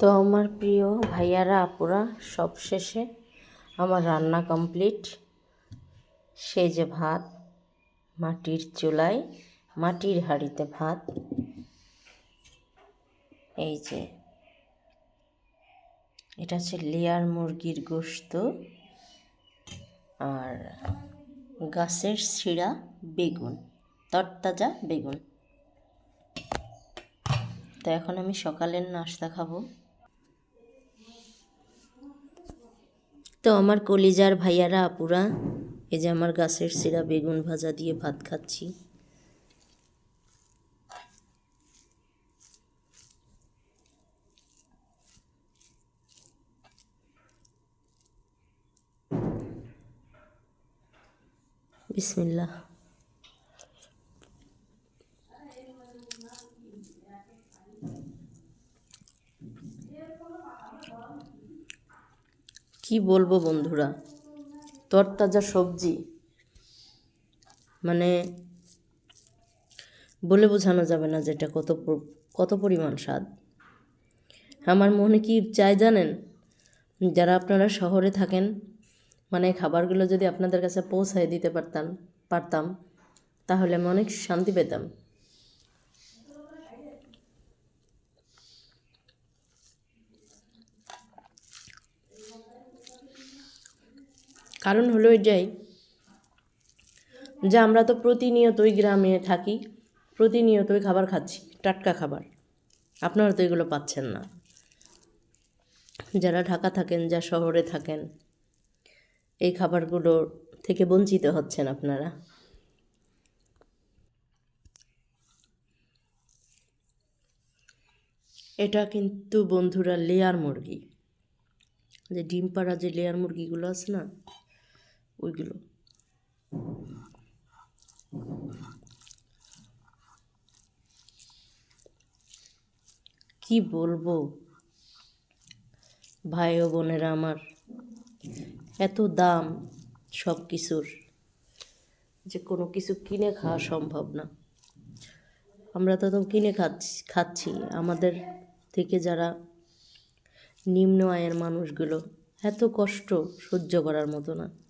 তো আমার প্রিয় ভাইয়ারা, আপুরা সব শেষে আমার রান্না কমপ্লিট। সেই যে ভাত, মাটির চুলায় মাটির হাঁড়িতে ভাত। এই যে, এটা হচ্ছে লেয়ার মুরগির গোস্ত আর গাছের শিরা বেগুন, তরতাজা বেগুন। তো এখন আমি সকালের নাস্তা খাব। তো আমার কলিজার ভাইয়ারা আপুরা, এই যে আমার গাছের সিরা বেগুন ভাজা দিয়ে ভাত খাচ্ছি। বিসমিল্লাহ। কি বলব বন্ধুরা? তরতাজা সবজি। মানে বলে বোঝানো যাবে না যেটা কত কত পরিমাণ স্বাদ। আমার মনে কি চাই জানেন? যারা আপনারা শহরে থাকেন মানে খাবারগুলো যদি আপনাদের কাছে পৌঁছায় দিতে পারতাম পারতাম, তাহলে আমি অনেক শান্তি পেতাম। কারণ হলো এটাই যে আমরা তো প্রতিনিয়তই গ্রামে থাকি, প্রতিনিয়তই খাবার খাচ্ছি, টাটকা খাবার। আপনারা তো এগুলো পাচ্ছেন না। যারা ঢাকা থাকেন যা শহরে থাকেন, এই খাবারগুলো থেকে বঞ্চিত হচ্ছেন আপনারা। এটা কিন্তু বন্ধুরা লেয়ার মুরগি। যে ডিম পাড়া যে লেয়ার মুরগিগুলো আছে না ওইগুলো। কি বলব? ভাই ও বোনেরা আমার, এত দাম সব কিছুর যে কোনো কিছু কিনে খাওয়া সম্ভব না। আমরা তো কিনে খাচ্ছি খাচ্ছি। আমাদের থেকে যারা নিম্ন আয়ের মানুষগুলো, এত কষ্ট সহ্য করার মতো না।